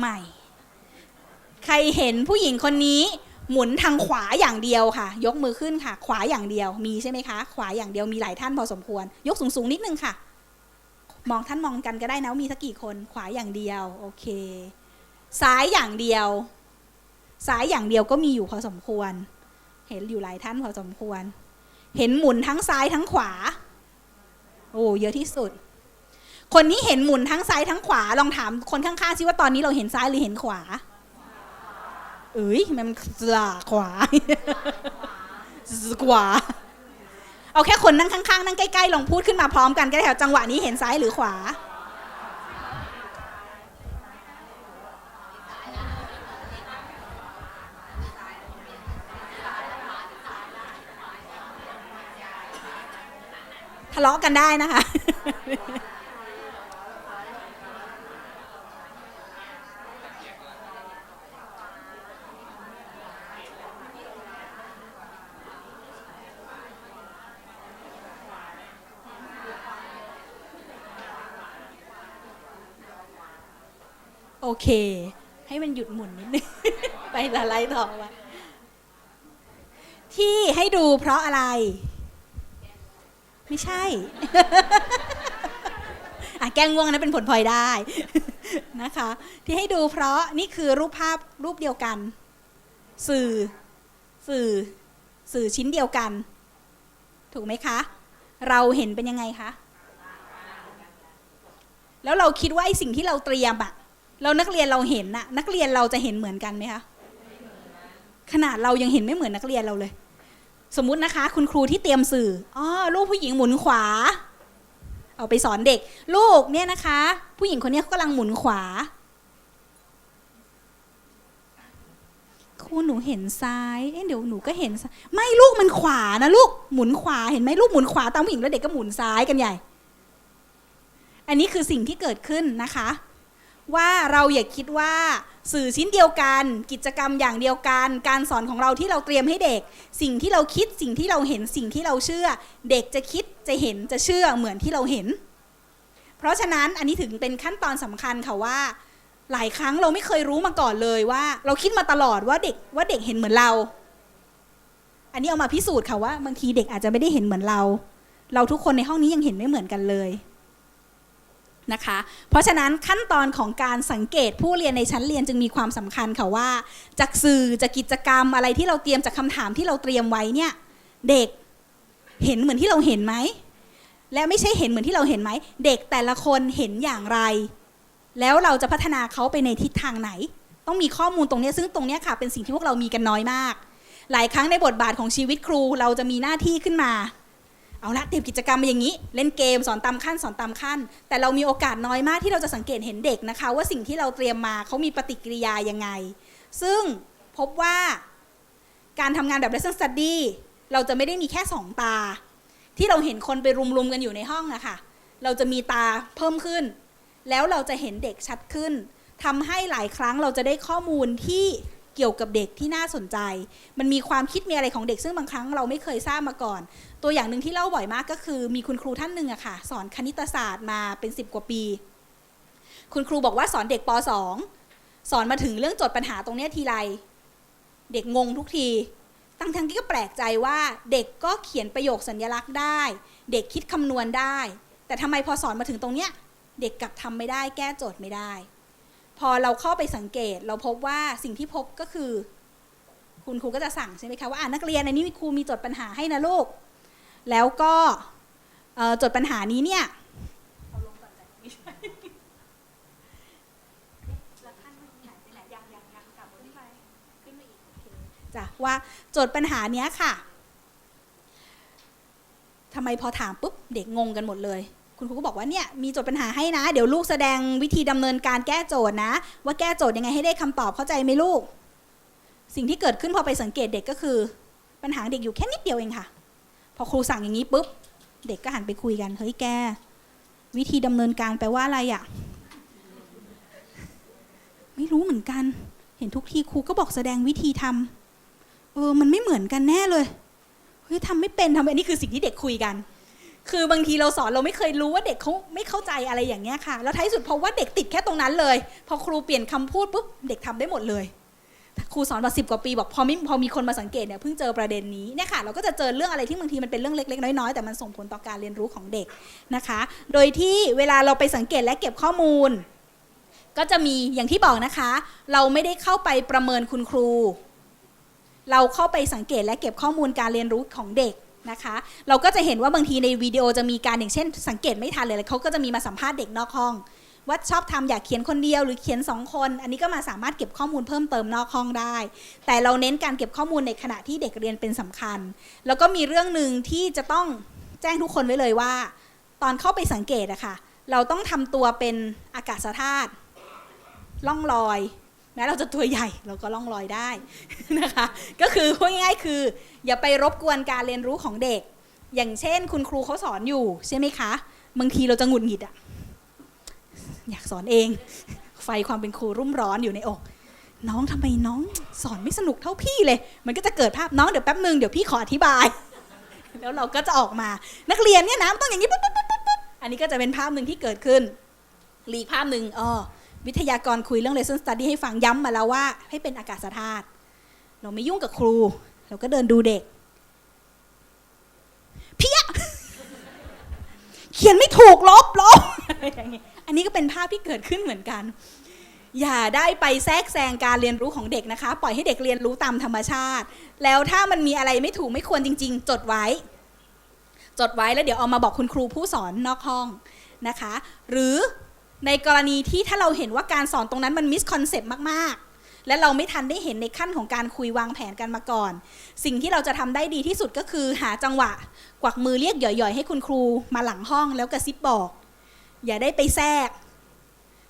ใหม่ ใครเห็นผู้หญิงคนนี้หมุนทางขวาอย่างเดียวค่ะ ยกมือขึ้นค่ะ ขวาอย่างเดียวมีใช่ไหมคะ ขวาอย่างเดียวมีหลายท่านพอสมควร ยกสูงสูงนิดนึงค่ะ มองท่านมองกันก็ได้นะมีสักกี่คนขวาอย่างเดียวโอเค ซ้ายอย่างเดียว ซ้ายอย่างเดียวก็มีอยู่พอสมควร เห็นอยู่หลายท่านพอสมควร เห็นหมุนทั้งซ้ายทั้งขวา โอ้เยอะที่สุด คนนี้เห็นหมุนทั้งซ้ายทั้งขวา ลองถามคนข้างๆซิว่าตอนนี้เราเห็นซ้ายหรือเห็นขวา เอ้ยมันสลาขวา ขวา เอาแค่คนนั่งข้างๆนั่งใกล้ๆลองพูดขึ้นมาพร้อมกันก็ได้ค่ะจังหวะนี้เห็นซ้ายหรือขวาทะเลาะกันได้นะคะ เค ให้มันหยุดหมุนนิดนึง ไปละไล่ต่อไปที่ให้ดูเพราะอะไร ไม่ใช่ อะแกล้งง่วงนะเป็นผลพลอยได้นะคะ ที่ให้ดูเพราะนี่คือรูปภาพรูปเดียวกัน สื่อ สื่อ สื่อชิ้นเดียวกัน ถูกไหมคะ เราเห็นเป็นยังไงคะแล้วเราคิดว่าไอ้สิ่งที่เราเตรียมอะ เรานักเรียนเราเห็นน่ะ นักเรียนเราจะเห็นเหมือนกันไหมคะขนาดเรายังเห็นไม่เหมือนนักเรียนเราเลย สมมุตินะคะ คุณครูที่เตรียมสื่ออ๋อลูกผู้หญิงหมุนขวา เอาไปสอนเด็ก ลูกเนี่ยนะคะ ผู้หญิงคนนี้เขากำลังหมุนขวาครูหนูเห็นซ้ายเอ๊ะเดี๋ยวหนูก็เห็นซ้ายไม่ลูกมันขวานะลูกหมุนขวาเห็นไหมลูกหมุนขวาตามผู้หญิงแล้วเด็กก็หมุนซ้ายกันใหญ่ อันนี้คือสิ่งที่เกิดขึ้นนะคะ ว่าเราอย่าคิดว่าสื่อชิ้นเดียวกัน กิจกรรมอย่างเดียวกัน การสอนของเราที่เราเตรียมให้เด็ก สิ่งที่เราคิดสิ่งที่เราเห็นสิ่งที่เราเชื่อ เด็กจะคิดจะเห็นจะเชื่อเหมือนที่เราเห็น เพราะฉะนั้นอันนี้ถึงเป็นขั้นตอนสำคัญค่ะว่า หลายครั้งเราไม่เคยรู้มาก่อนเลยว่า เราคิดมาตลอดว่าเด็กว่าเด็กเห็นเหมือนเรา อันนี้เอามาพิสูจน์ค่ะว่า บางทีเด็กอาจจะไม่ได้เห็นเหมือนเรา เราทุกคนในห้องนี้ยังเห็นไม่เหมือนกันเลย นะคะ เพราะฉะนั้นขั้นตอนของการสังเกตผู้เรียนในชั้นเรียนจึงมีความสำคัญค่ะว่า จากสื่อจากกิจกรรมอะไรที่เราเตรียมจากคำถามที่เราเตรียมไว้เนี่ยเด็กเห็นเหมือนที่เราเห็นไหมและไม่ใช่เห็นเหมือนที่เราเห็นไหมเด็กแต่ละคนเห็นอย่างไร แล้วเราจะพัฒนาเขาไปในทิศทางไหน ต้องมีข้อมูลตรงนี้ซึ่งตรงนี้ค่ะเป็นสิ่งที่พวกเรามีกันน้อยมาก หลายครั้งในบทบาทของชีวิตครูเราจะมีหน้าที่ขึ้นมา เอาละเตรียมกิจกรรมมาอย่างนี้ เล่นเกมสอนตามขั้นสอนตามขั้น แต่เรามีโอกาสน้อยมากที่เราจะสังเกตเห็นเด็กนะคะ ว่าสิ่งที่เราเตรียมมาเขามีปฏิกิริยายังไง ซึ่งพบว่าการทำงานแบบ lesson study เราจะไม่ได้มีแค่สองตา ที่เราเห็นคนไปรุมๆกันอยู่ในห้องอะค่ะเราจะมีตาเพิ่มขึ้น แล้วเราจะเห็นเด็กชัดขึ้นทำให้หลายครั้งเราจะได้ข้อมูลที่ เกี่ยวกับเด็กที่น่าสนใจ มันมีความคิดมีอะไรของเด็กซึ่งบางครั้งเราไม่เคยทราบมาก่อน ตัวอย่างหนึ่งที่เล่าบ่อยมากก็คือ มีคุณครูท่านหนึ่งอะค่ะ สอนคณิตศาสตร์มาเป็น 10 กว่าปี คุณครูบอกว่าสอนเด็กป .2 สอนมาถึงเรื่องโจทย์ปัญหาตรงเนี้ยทีไร เด็กงงทุกทีตั้งทั้งที่ก็แปลกใจว่าเด็กก็เขียนประโยคสัญลักษณ์ได้ เด็กคิดคำนวณได้ แต่ทำไมพอสอนมาถึงตรงเนี้ยเด็กกลับทำไม่ได้แก้โจทย์ไม่ได้ อเราเข้าไปสังเกต เราพบว่าสิ่งที่พบก็คือ คุณครูก็จะสั่งใช่ไหมคะว่าอ่านักเรียนในนี้ครูมีโจทย์ปัญหาให้นะลูก แล้วก็เอ่อโจทย์ปัญหานี้เนี่ยเอาลงก่อนจ้ะไม่ใช่แล้วท่านหายไปไหนยังยังยังกลับขึ้นไปขึ้นมาอีกโอเคจ้ะว่าโจทย์ปัญหาเนี้ยค่ะทำไมพอถามปุ๊บเด็กงงกันหมดเลย คุณครูก็บอกว่าเนี่ยมีโจทย์ปัญหาให้นะ เดี๋ยวลูกแสดงวิธีดำเนินการแก้โจทย์นะ ว่าแก้โจทย์ยังไงให้ได้คำตอบเข้าใจไหมลูก สิ่งที่เกิดขึ้นพอไปสังเกตเด็กก็คือ ปัญหาเด็กอยู่แค่นิดเดียวเองค่ะ พอครูสั่งอย่างนี้ปุ๊บเด็กก็หันไปคุยกันเฮ้ยแกวิธีดำเนินการแปลว่าอะไรอะ่ะไม่รู้เหมือนกัน เห็นทุกทีครูก็บอกแสดงวิธีทำเออ มันไม่เหมือนกันแน่เลย เฮ้ยทำไม่เป็นทำไมนนี้คือสิ่งที่เด็กคุยกัน คือบางทีเราสอนเราไม่เคยรู้ว่าเด็กเขาไม่เข้าใจอะไรอย่างเงี้ยค่ะ แล้วท้ายสุดเพราะว่าเด็กติดแค่ตรงนั้นเลย พอครูเปลี่ยนคำพูดปุ๊บเด็กทำได้หมดเลยครูสอนมาสิบกว่าปีบอกพอมีพอมีคนมาสังเกตเนี่ยเพิ่งเจอประเด็นนี้เนี่ยค่ะเราก็จะเจอเรื่องอะไรที่บางทีมันเป็นเรื่องเล็กๆน้อยๆแต่มันส่งผลต่อการเรียนรู้ของเด็กนะคะ โดยที่เวลาเราไปสังเกตและเก็บข้อมูล ก็จะมีอย่างที่บอกนะคะ เราไม่ได้เข้าไปประเมินคุณครู เราเข้าไปสังเกตและเก็บข้อมูลการเรียนรู้ของเด็ก นะคะ เราก็จะเห็นว่าบางทีในวิดีโอจะมีการอย่างเช่น สังเกตไม่ทันเลยเขาก็จะมีมาสัมภาษณ์เด็กนอกห้องว่าชอบทำอยากเขียนคนเดียวหรือเขียนสองคน อันนี้ก็มาสามารถเก็บข้อมูลเพิ่มเติมนอกห้องได้ แต่เราเน้นการเก็บข้อมูลในขณะที่เด็กเรียนเป็นสำคัญ แล้วก็มีเรื่องหนึ่งที่จะต้องแจ้งทุกคนไว้เลยว่า ตอนเข้าไปสังเกตอะค่ะเราต้องทำตัวเป็นอากาศธาตุล่องลอย แม้เราจะตัวใหญ่เราก็ล่องลอยได้นะคะ ก็คือพูดง่ายๆคือ อย่าไปรบกวนการเรียนรู้ของเด็ก อย่างเช่น คุณครูเขาสอนอยู่ใช่ไหมคะบางทีเราจะหงุดหงิดอะอยากสอนเอง ไฟความเป็นครูรุ่มร้อนอยู่ในอก น้องทำไมน้องสอนไม่สนุกเท่าพี่เลย มันก็จะเกิดภาพน้องเดี๋ยวแป๊บหนึ่งเดี๋ยวพี่ขออธิบาย แล้วเราก็จะออกมานักเรียนเนี่ยนะมันต้องอย่างนี้ปุ๊บปุ๊บปุ๊บปุ๊บอันนี้ก็จะเป็นภาพหนึ่งที่เกิดขึ้นหลีกภาพหนึ่งอ๋อ วิทยากรคุยเรื่อง lesson study ให้ฟังย้ำมาแล้วว่า ให้เป็นอากาศธาตุเราไม่ยุ่งกับครู เราก็เดินดูเด็กเพี้ยเขียนไม่ถูกลบลบอย่างนี้อันนี้ก็เป็นภาพที่เกิดขึ้นเหมือนกัน อย่าได้ไปแทรกแซงการเรียนรู้ของเด็กนะคะ ปล่อยให้เด็กเรียนรู้ตามธรรมชาติ แล้วถ้ามันมีอะไรไม่ถูกไม่ควรจริง ๆ จดไว้ จดไว้แล้วเดี๋ยวเอามาบอกคุณครูผู้สอนนอกห้องนะคะ หรือ ในกรณีที่ถ้าเราเห็นว่าการสอนตรงนั้นมันมิสคอนเซปต์มากๆ และเราไม่ทันได้เห็นในขั้นของการคุยวางแผนกันมาก่อน สิ่งที่เราจะทำได้ดีที่สุดก็คือหาจังหวะ กวักมือเรียกหย่อยๆ ให้คุณครูมาหลังห้องแล้วกระซิบบอก อย่าได้ไปแทรก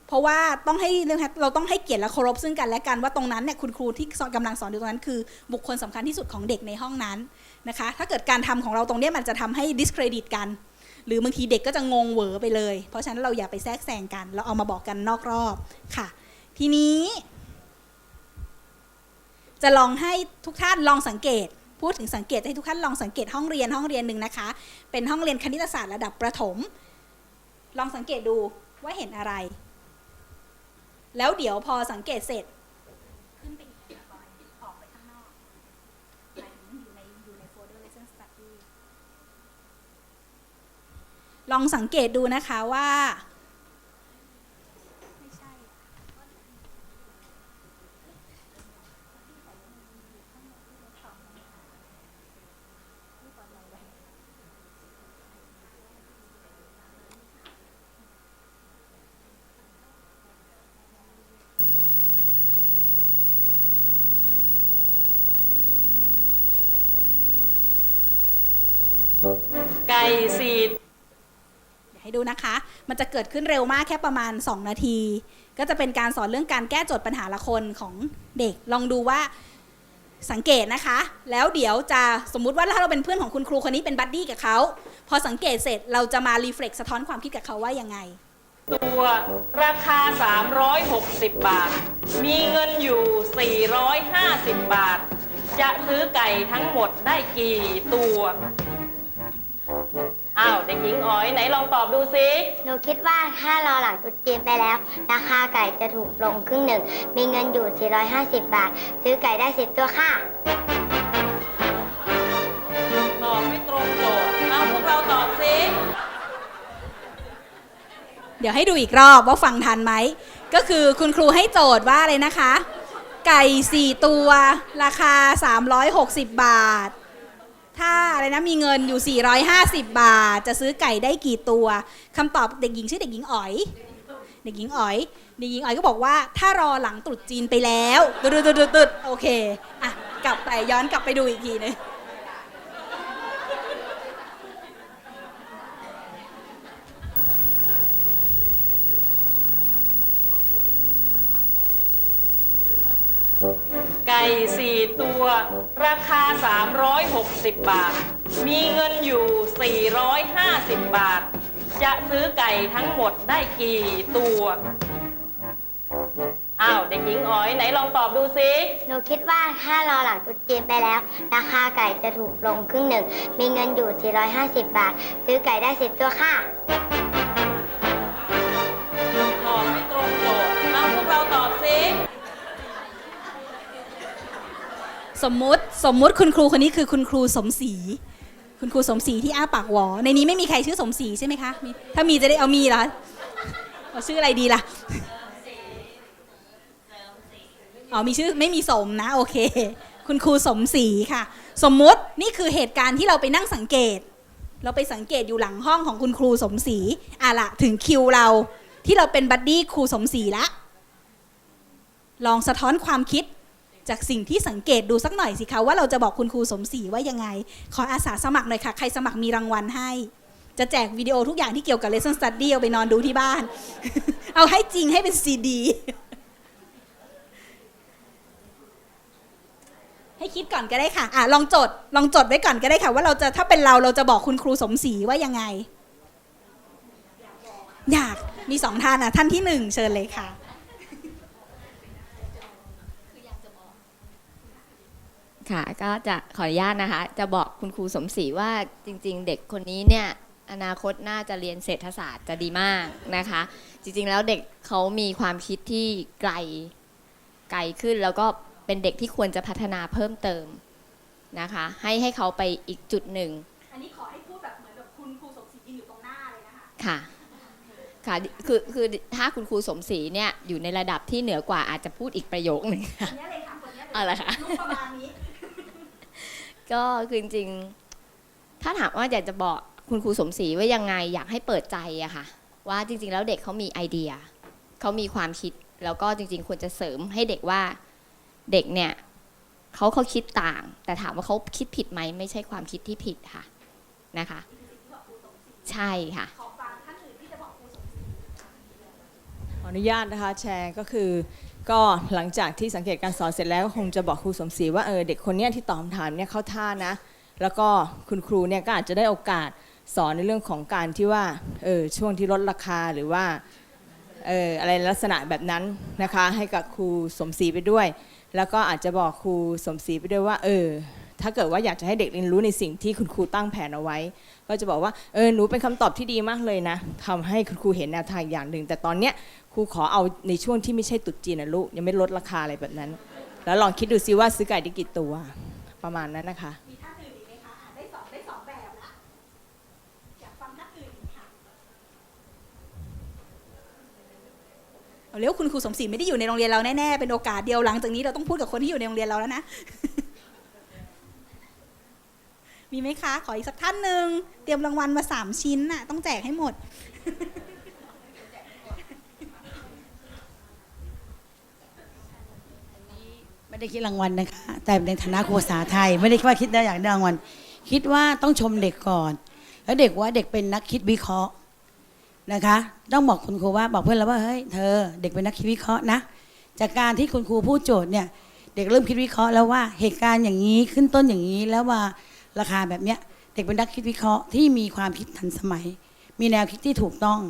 เพราะว่าต้องให้เรื่องเราต้องให้เกียรติและเคารพซึ่งกันและกันว่าตรงนั้นเนี่ยคุณครูที่สอนกำลังสอนอยู่ตรงนั้นคือ บุคคลสำคัญที่สุดของเด็กในห้องนั้นนะคะ ถ้าเกิดการทำของเราตรงนี้มันจะทำให้ discredit กัน หรือบางทีเด็กก็จะงงเหวอไปเลย เพราะฉะนั้นเราอย่าไปแทรกแซงกัน เราเอามาบอกกันนอกรอบค่ะ ทีนี้ จะลองให้ทุกท่านลองสังเกต พูดถึงสังเกตให้ทุกท่านลองสังเกตห้องเรียนห้องเรียนหนึ่งนะคะ เป็นห้องเรียนคณิตศาสตร์ระดับประถม ลองสังเกตดูว่าเห็นอะไร แล้วเดี๋ยวพอสังเกตเสร็จ ขึ้นไปอีกก่อนออกไปข้างนอกหมายถึงอยู่ในอยู่ในโฟลเดอร์ lesson study ลองสังเกตดูนะคะว่าไก่สีด ดูนะคะ มันจะเกิดขึ้นเร็วมากแค่ประมาณ 2 นาที ก็จะเป็นการสอนเรื่องการแก้โจทย์ปัญหาละคนของเด็ก ลองดูว่าสังเกตนะคะ แล้วเดี๋ยวจะสมมุติว่าถ้าเราเป็นเพื่อนของคุณครูคนนี้เป็นบัดดี้กับเขา พอสังเกตเสร็จเราจะมารีเฟล็กสะท้อนความคิดกับเขาว่ายังไง ตัวราคา 360 บาท มีเงินอยู่ 450 บาท จะซื้อไก่ทั้งหมดได้กี่ตัว อ้าวเด็กหญิงอ๋อยไหนลองตอบดูซิหนูคิดว่าถ้ารอหลังตรุษจีนไปแล้ว ราคาไก่จะถูกลงครึ่งหนึ่ง มีเงินอยู่ 450 บาท ซื้อไก่ได้ 10 ตัวค่ะ ตอบไม่ตรงโจทย์เอาพวกเราตอบซิเดี๋ยวให้ดูอีกรอบว่าฟังทันไหม ก็คือคุณครูให้โจทย์ว่าอะไรนะคะ ไก่ 4 ตัว ราคา 360 บาท ถ้าอะไรนะมีเงินอยู่ 450 บาท จะซื้อไก่ได้กี่ตัวคำตอบเด็กหญิงชื่อเด็กหญิงอ๋อย เด็กหญิงอ๋อยเด็กหญิงอ๋อยก็บอกว่าถ้ารอหลังตรุษจีนไปแล้วตึ๊ดตึ๊ดตึ๊ดโอเคอะกลับไปย้อนกลับไปดูอีกทีนึงไก่สี่ตัว ราคา 360 บาท มีเงินอยู่ 450 บาท จะซื้อไก่ทั้งหมดได้กี่ตัว อ้าว เด็กหญิงอ๋อยไหนลองตอบดูสิ หนูคิดว่าถ้ารอหลังตรุษจีนไปแล้ว ราคาไก่จะถูกลงครึ่งหนึ่ง มีเงินอยู่ 450 บาท ซื้อไก่ได้ 10 ตัวค่ะ สมมุติสมมุติคุณครูคนนี้คือคุณครูสมศรีคุณครูสมศรีที่อ้าปากหวอ ในนี้ไม่มีใครชื่อสมศรีใช่ไหมคะมีถ้ามีจะได้เอามีเหรอเอาชื่ออะไรดีล่ะอ๋อมีชื่อไม่มีสมนะโอเค คุณครูสมศรีค่ะ สมมุตินี่คือเหตุการณ์ที่เราไปนั่งสังเกต เราไปสังเกตอยู่หลังห้องของคุณครูสมศรีอะละถึงคิวเราที่เราเป็นบัดดี้ครูสมศรีละลองสะท้อนความคิด จากสิ่งที่สังเกตดูสักหน่อยสิคะว่าเราจะบอกคุณครูสมศรีว่ายังไง ขออาสาสมัครหน่อยค่ะ ใครสมัครมีรางวัลให้ จะแจกวิดีโอทุกอย่างที่เกี่ยวกับ lesson study เอาไปนอนดูที่บ้าน เอาให้จริงให้เป็นซีดีให้คิดก่อนก็ได้ค่ะอะ ลองจด ลองจดไว้ก่อนก็ได้ค่ะ ว่าเราจะถ้าเป็นเราเราจะบอกคุณครูสมศรีว่ายังไง อยากมีสองท่านอะ ท่านที่หนึ่งเชิญเลยค่ะ ค่ะก็จะขออนุญาตนะคะ จะบอกคุณครูสมศรีว่าจริง ๆ เด็กคนนี้เนี่ยอนาคตน่าจะเรียนเศรษฐศาสตร์จะดีมากนะคะ จริง ๆ แล้วเด็กเขามีความคิดที่ไกลไกลขึ้น แล้วก็เป็นเด็กที่ควรจะพัฒนาเพิ่มเติมนะคะ ให้ให้เขาไปอีกจุดหนึ่งอันนี้ขอให้พูดแบบเหมือนแบบคุณครูสมศรียืนอยู่ตรงหน้าเลยนะคะค่ะค่ะคือคือถ้าคุณครูสมศรีเนี่ยอยู่ในระดับที่เหนือกว่าอาจจะพูดอีกประโยคหนึ่งคนนี้เลยค่ะคนนี้เลยเอาละค่ะลูกประมาณนี้ ก็คือจริงๆถ้าถามว่าอยากจะบอกคุณครูสมศรีว่ายังไงอยากให้เปิดใจอะค่ะ ว่าจริง ๆ แล้วเด็กเขามีไอเดียเขามีความคิดแล้วก็จริง ๆ ควรจะเสริมให้เด็กว่าเด็กเนี่ยเขาเขาคิดต่าง แต่ถามว่าเขาคิดผิดไหมไม่ใช่ความคิดที่ผิดค่ะนะคะ ใช่ค่ะขอฟังท่านอื่นที่จะบอกครูสมศรีขออนุญาตนะคะแชร์ก็คือ ก็หลังจากที่สังเกตการสอนเสร็จแล้วก็คงจะบอกครูสมศรีว่าเออเด็กคนเนี้ยที่ตอบคำถามเนี่ยเข้าท่านะ แล้วก็คุณครูเนี่ยก็อาจจะได้โอกาสสอนในเรื่องของการที่ว่าเออช่วงที่ลดราคาหรือว่าเอออะไรลักษณะแบบนั้นนะคะให้กับครูสมศรีไปด้วย แล้วก็อาจจะบอกครูสมศรีไปด้วยว่าเออถ้าเกิดว่าอยากจะให้เด็กเรียนรู้ในสิ่งที่คุณครูตั้งแผนเอาไว้ ก็จะบอกว่าเออหนูเป็นคำตอบที่ดีมากเลยนะทำให้คุณครูเห็นแนวทางอย่างหนึ่ง แต่ตอนเนี้ย ครูขอเอาในช่วงที่ไม่ใช่ตุดจีนนะลูก ยังไม่ลดราคาอะไรแบบนั้น แล้วลองคิดดูซิว่าซื้อไก่ได้กี่ตัว ประมาณนั้นนะคะ มีท่านอื่นอีกไหมคะอะได้สองได้สองแบบละอยากฟังท่าอื่นอีกค่ะเอาเร็วคุณครูสมศรีไม่ได้อยู่ในโรงเรียนเราแน่ๆ เป็นโอกาสเดียวหลังจากนี้เราต้องพูดกับคนที่อยู่ในโรงเรียนเราแล้วนะ มีไหมคะ ขออีกสักท่านหนึ่งเตรียมรางวัลมาสามชิ้นน่ะต้องแจกให้หมด ไม่ได้คิดรางวัลนะคะ แต่ในฐานะครูภาษาไทย ไม่ได้คิดว่าคิดได้อยากได้รางวัลคิดว่าต้องชมเด็กก่อน แล้วเด็กว่าเด็กเป็นนักคิดวิเคราะห์นะคะ ต้องบอกคุณครูว่าบอกเพื่อนแล้วว่าเฮ้ยเธอ เด็กเป็นนักคิดวิเคราะห์นะ จากการที่คุณครูพูดโจทย์เนี่ย เด็กเริ่มคิดวิเคราะห์แล้วว่าเหตุการณ์อย่างนี้ขึ้นต้นอย่างนี้แล้วว่าราคาแบบเนี้ยเด็กเป็นนักคิดวิเคราะห์ที่มีความคิดทันสมัย มีแนวคิดที่ถูกต้อง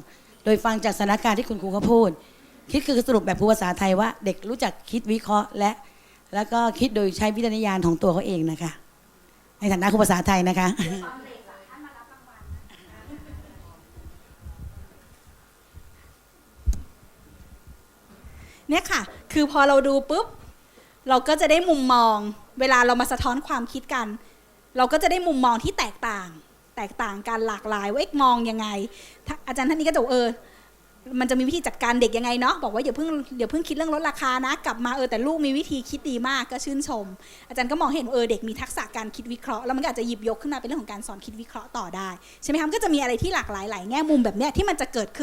โดยฟังจากสถานการณ์ที่คุณครูเขาพูด คิดคือสรุปแบบครูภาษาไทยว่า เด็กรู้จักคิดวิเคราะห์และ แล้วก็คิดโดยใช้วิจารณญาณของตัวเขาเองนะคะ ในฐานะครูภาษาไทยนะคะ เนี่ยค่ะ คือพอเราดูปุ๊บ เราก็จะได้มุมมอง เวลาเรามาสะท้อนความคิดกัน เราก็จะได้มุมมองที่แตกต่าง แตกต่างกันหลากหลายว่าเอ๊ะมองยังไง อาจารย์ท่านนี้ก็จะเออ มันจะมีวิธีจัดการเด็กยังไงเนาะบอกว่าอย่าเพิ่งอย่าเพิ่งคิดเรื่องลดราคานะ กลับมาเออแต่ลูกมีวิธีคิดดีมากก็ชื่นชม อาจารย์ก็มองเห็นเออเด็กมีทักษะการคิดวิเคราะห์แล้วมันก็อาจจะหยิบยกขึ้นมาเป็นเรื่องของการสอนคิดวิเคราะห์ต่อได้ใช่ไหมคะมันก็จะมีอะไรที่หลากหลายหลายแง่มุมแบบเนี้ยที่มันจะเกิดขึ้น